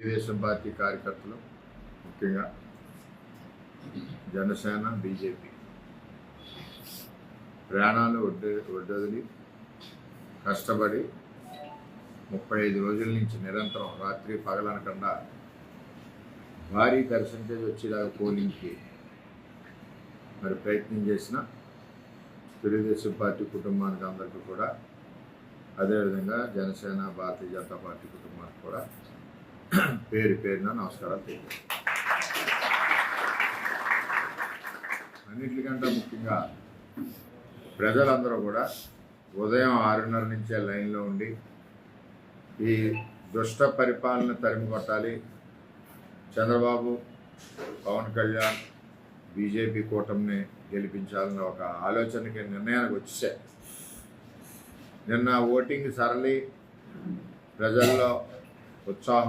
Telugu Desam party కార్యకర్తలు ముఖ్యంగా Janasena BJP. ప్రాణాలు ఒడ్డు ఒడ్డొదిలి కష్టపడి ముప్పై ఐదు రోజుల నుంచి నిరంతరం రాత్రి పగలనకుండా భారీ పర్సంటేజ్ వచ్చేలాగా పోలింగ్కి మరి ప్రయత్నం చేసిన తెలుగుదేశం పార్టీ కుటుంబానికి అందరికీ కూడా అదేవిధంగా జనసేన భారతీయ జనతా పార్టీ కుటుంబానికి కూడా పేరు పేరున నమస్కారాలు తెలియజేస్తాను. అన్నిటికంటే ముఖ్యంగా ప్రజలందరూ కూడా ఉదయం ఆరున్నర నుంచే లైన్లో ఉండి ఈ దుష్ట పరిపాలన తరిమి కొట్టాలి. చంద్రబాబు పవన్ కళ్యాణ్ బీజేపీ కూటమిని గెలిపించాలన్న ఒక ఆలోచనకి నిర్ణయానికి వచ్చేసాయి నిన్న ఓటింగ్ సరళి ప్రజల్లో उत्साह